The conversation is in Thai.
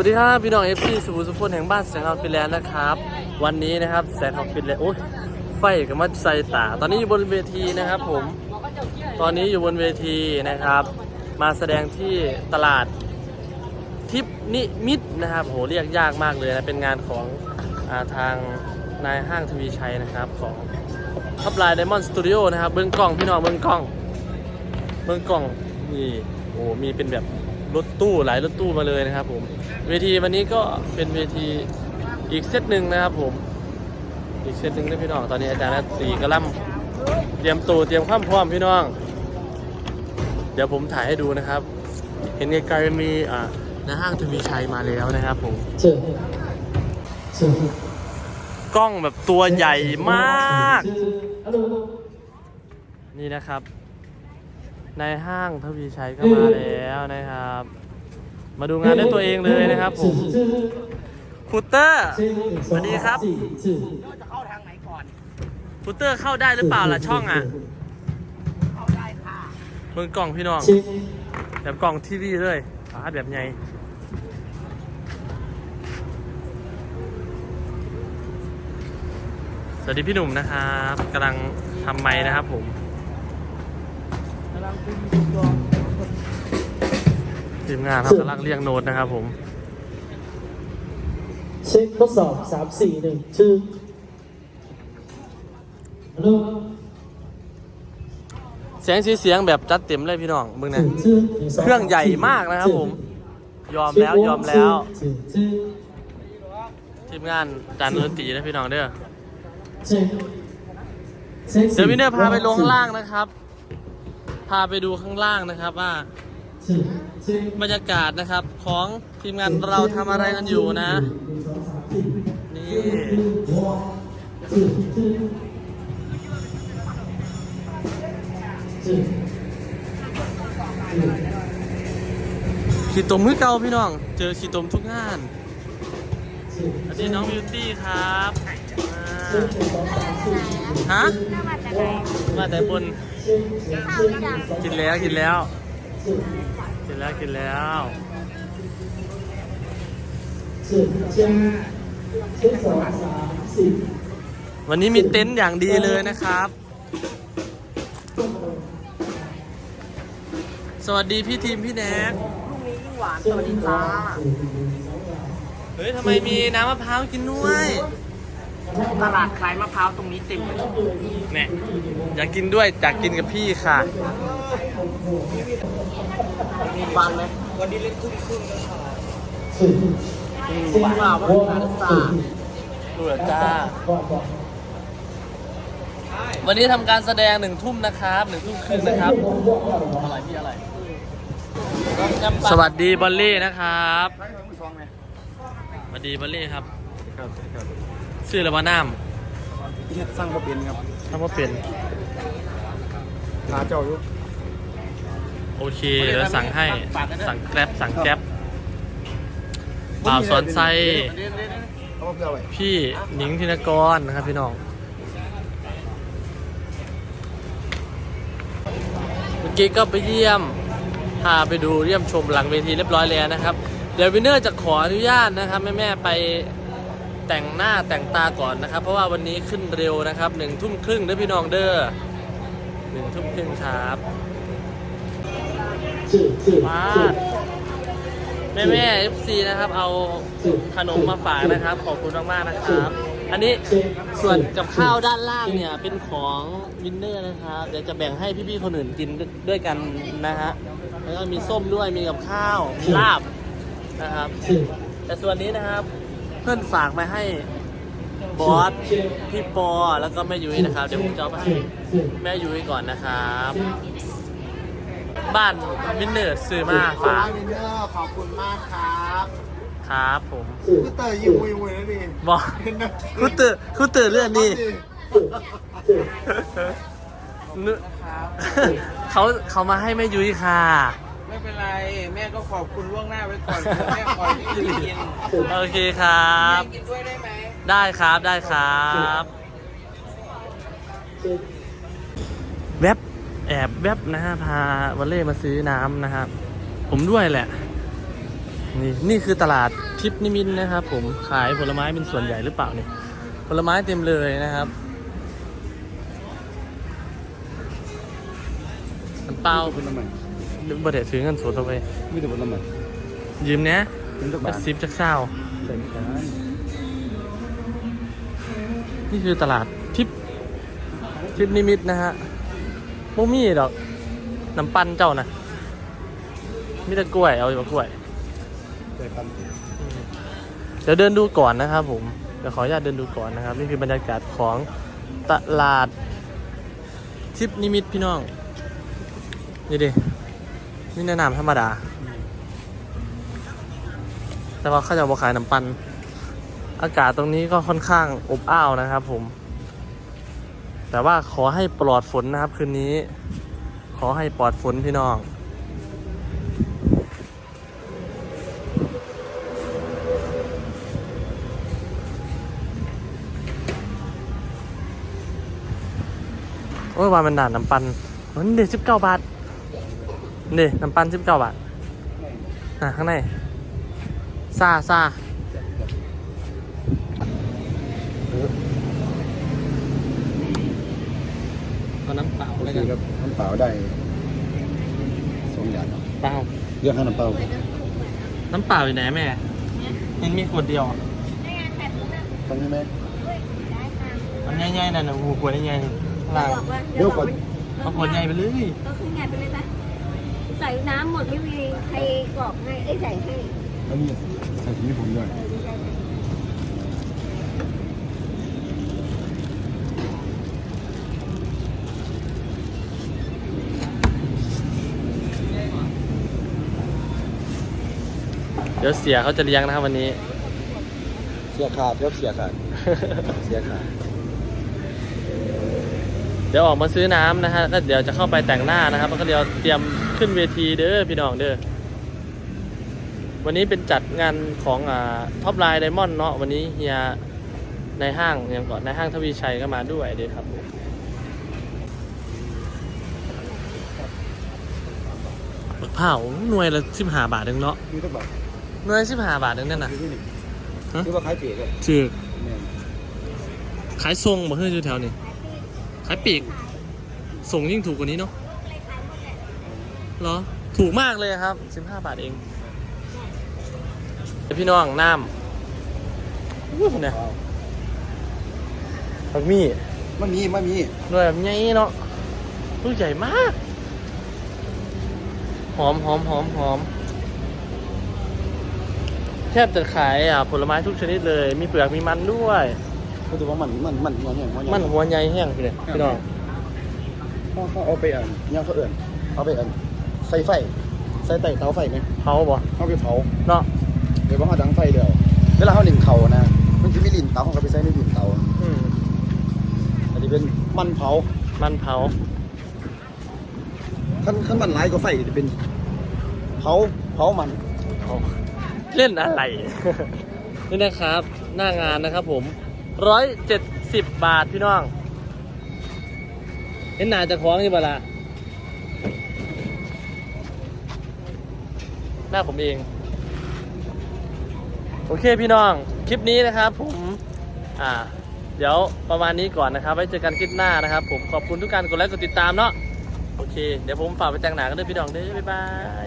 วัสดีครับพี่น้องเอฟซีสุภูสุพลแห่งบ้านแสงทองฟินแลนด์นะครับ วันนี้นะครับแสงทองฟินแลนด์โอ้ยไฟกับมัดใส่ตา ตอนนี้อยู่บนเวทีนะครับผม ตอนนี้อยู่บนเวทีนะครับ มาแสดงที่ตลาดทิพนิมิตนะครับโหเรียกยากมากเลยนะเป็นงานของอาทางนายห้างทวีชัยนะครับ ของทับลายไดมอนด์สตูดิโอนะครับเบื้องกล้องพี่น้องเบื้องกล้องเมืองกล่องนี่โอ้มีเป็นแบบ รถตู้หลายรถตู้มาเลยนะครับ ผมเวทีวันนี้ก็เป็นเวทีอีกเซตหนึ่งนะครับ ผม อีกเซตหนึ่งนะพี่น้องตอนนี้อาจารย์นัทสีกระล่ำเตรียมตัวเตรียมความพร้อมพี่น้อง เดี๋ยวผมถ่ายให้ดูนะครับ เห็นไกลๆมีอ่าในห้างทวีชัยมาแล้วนะครับ ผม这这กล้องแบบตัวใหญ่มาก นี่นะครับ ในห้างทวีชัยก็มาแล้วนะครับ มาดูงานด้วยตัวเองเลยนะครับผมคูเตอร์สวัสดีครับครูเตอร์เข้าได้หรือเปล่าล่ะช่องอะเมืองกล่องพี่น้องแบบกล่องทีวีเลยฟาแบบไงสวัสดีพี่หนุ่มนะครับกำลังทำไม้นะครับผม ทีมงานครับกำลังเรียงโน้ตนะครับผมเช็คทดสอบสามสี่หนึ่งชื่อ Hello เสียงสีเสียงแบบจัดเต็มเลยพี่น้องมึงนะชื่อเครื่องใหญ่มากนะครับผม ยอมแล้วยอมแล้วชื่อทีมงานจานดนตรีนะพี่น้องเด้อชื่อชื่อเดี๋ยววินเนอร์พาไปลงข้างล่างนะครับ พาไปดูข้างล่างนะครับว่าชื่อชื่อบรรยากาศนะครับของทีมงานเราทำอะไรกันอยู่นะ นี่ชื่อชื่อชื่อขีดตมมือเก่าพี่น้อง เจอขีดตมทุกงานชื่อสวัสดีน้องบิวตี้ครับอ่าชื่อหนึ่งสองสามสี่ฮะมาจากไหนมาแต่บน ชื่อข้าวหรือยังกินแล้วกินแล้วชื่อกินแล้วกินแล้วชื่อชื่อชื่อสองสามสี่วันนี้มีเต็นท์อย่างดีเลยนะครับ สวัสดีพี่ทีมพี่แน็กสวัสดีจ้าเฮ้ยทำไมมีน้ำมะพร้าวกินด้วย ตลาดขายมะพร้าวตรงนี้เต็มเลยเนี่ยอยากกินด้วยอยากกินกับพี่ค่ะมีฟันไหมวันนี้เล่นครึ่งครึ่งชื่อๆว่าว่าเป็นการจ้าดูเหรอจ้า วันนี้ทำการแสดงหนึ่งทุ่มนะครับหนึ่งทุ่มครึ่งนะครับอะไรพี่อะไรสวัสดีบอลลี่นะครับสวัสดีบอลลี่ครับ ชื่ออะไรวะน้เฮ็ดสร้างบ่เป็นครับำทำว่าเป็น หาเจ้าอยู่โอเคเดี๋ยวสั่งให้ สั่งแกร็บสั่งแก๊ปบ่าวสอนไซเอาเพื่อไว้พี่หนิงธินกรนะครับพี่น้องเมื่อกี้ก็ไปเยี่ยม พาไปดูเยี่ยมชมหลังเวทีเรียบร้อยแล้วนะครับ เดี๋ยววินเนอร์จะขออนุญาตนะครับแม่ ๆ ไป แต่งหน้าแต่งตาก่อนนะครับ เพราะว่าวันนี้ขึ้นเร็วนะครับหนึ่งทุ่มครึ่งเด้อพี่น้องเด้อหนึ่งทุ่มครึ่งครับชื่อชื่อมาชื่อแม่แม่เอฟซีนะครับเอาขนมมาฝากนะครับ ขอบคุณมากๆนะครับ อันนี้ส่วนกับข้าวด้านล่างเนี่ยเป็นของวินเนอร์นะครับ เดี๋ยวจะแบ่งให้พี่ๆคนอื่นกินด้วยกันนะฮะแล้วก็มีส้มด้วยมีกับข้าวมีลาบนะครับชื่อแต่ส่วนนี้นะครับเพื่อนฝากมาให้บอสพี่ปอแล้วก็แม่ยุ้ยนะครับ เดี๋ยวผมจะเอาไปให้ชื่อแม่ยุ้ยก่อนนะครับ บ้านวินเนอร์ซื้อมาฝากวินเนอร์ขอบคุณมากครับครับผมชื่อพี่เตยยิ้มวุยวุยแล้วดิบอกคุณตื่นคุณตื่นเรื่องนี้ นึเขาเขามาให้แม่ยุ้ยค่ะ ไม่เป็นไร แม่ก็ขอบคุณล่วงหน้าไว้ก่อนแม่ขอที่จะกินโอเคครับแม่กินด้วยได้ไหมได้ครับได้ครับชื่อแวบแอบแวบนะฮะพาวอลเล่มาซื้อน้ำนะครับ ผมด้วยแหละ นี่นี่คือตลาดทิพย์นิมิตรนะครับ ผมขายผลไม้เป็นส่วนใหญ่หรือเปล่าเนี่ยผลไม้เต็มเลยนะครับมันเปล่าเป็นน้ำมัน บ่ได้ถือเงินสดเอาไปมีแต่เป็นน้ำมันยืมเนี้ยเป็นจักจับากทซิปจักเศร้าใส่จานนี่คือตลาดทิพย์ทิพย์นิมิตรนะฮะโมมี่ดอกน้ำปั้นเจ้านะมีแต่กล้วยเอาอยู่ากล้วยใส่ปันเดี๋ยวเดินดูก่อนนะครับผมเดี๋ยวขออนุญาตเดินดูก่อนนะครับ นี่คือบรรยากาศของตลาดทิพย์นิมิตรพี่น้องนี่ดิ นี่แนะนำธรรมดา แต่ว่าเขาจะบอกขายน้ำปัน อากาศตรงนี้ก็ค่อนข้างอบอ้าวนะครับผม แต่ว่าขอให้ปลอดฝนนะครับคืนนี้ ขอให้ปลอดฝนพี่น้องโอ้ยว่ามันด่านน้ำปันมันเด็ดสิบเก้าบาท เด็ดน้ำปันสิบเก้าบาทอะข้างในซาซาเอาน้ำเปล่าโอเลยเคกันครับน้ำเปล่าได้สองอย่างครับเปล่าเรียกให้น้ำเปล่าน้ำเปล่าอยู่ไหนแม่ยังมีขวดเดียวอะฟังใช่ไหมมันง่ายๆนะหนูขวดง่ายๆข้างล่างบอกว่าเดี๋ยวก่อนเอาขวดใหญ่ไปเลยก็คือไงไปเลยปะ ใส่น้ำหมดไม่มีใครกรอกให้ไอ้ยใส่ให้แล้วมีใส่ถุงให้ผมด้วย เออดีใจเลยเดี๋ยวเสียเขาจะเลี้ยงนะครับวันนี้ เสียขาดครับเสียขาด เสียขาด เดี๋ยวออกมาซื้อน้ำนะฮะก็เดี๋ยวจะเข้าไปแต่งหน้านะครับแล้วก็เดี๋ยวเตรียม ขึ้นเวทีเด้อพี่น้องเด้อวันนี้เป็นจัดงานของอ่าท็อปไลน์ไดมอนด์เนาะวันนี้เฮียในห้างอย่างก่อนในห้างทวีชัยก็มาด้วยเด้อครับผมบักเผาหน่วยละสิบห้าบาทเองเนาะมีตักบาทหน่วยสิบห้าบาทเองนั่นน่ะที่นี่ฮะคือว่าขายเปียกครับจืดแม่นขายทรงบ่เฮ้ยอยู่แถวนี้ขายปีกส่งยิ่งถูกกว่านี้เนาะ เหรอ ถูกมากเลยครับ 15 บาทเองพี่น้องน้ำอู้เนี่ยผักมี่มันมีมันมีด้วยแบบใหญ่เนาะลูกใหญ่มาก หอมหอมหอมหอมแทบจะขายอะผลไม้ทุกชนิดเลย มีเปลือกมีมันด้วยก็ถือว่ามันมันมันมันแห้งมันหัวใหญ่แห้งพี่เนี่ยพี่น้องเขาเขาเอาไปอันยังเขาเอื่นเอาไปอัน ใส่ไฟ ใส่ไต่เตาไฟไหมเผาบ่เอาไปเผาเนาะเดี๋ยวว่าเขาดังไฟเดียวเวลาเขาหนึ่งเขานะ มันจะมีลิ้นเตาเขาก็ไปใส่ในลิ้นเตาอืมอันนี้เป็นมันเผา มันเผาขั้นขั้นมันร้ายก็ไฟจะเป็นเผาเผามันเผาเล่นอะไร นี่นะครับ หน้างานนะครับผมร้อยเจ็ดสิบบาทพี่น้อง เห็นหนาจะคล้องนี่บ่ละ น้าผมเอง โอเคพี่น้อง คลิปนี้นะครับผม อ่า เดี๋ยวประมาณนี้ก่อนนะครับ ไว้เจอกันคลิปหน้านะครับ ผมขอบคุณทุกการกดไลค์กดติดตามเนาะ โอเค เดี๋ยวผมฝากไปแต่งหนากันด้วยพี่น้องเด้อบ๊ายบาย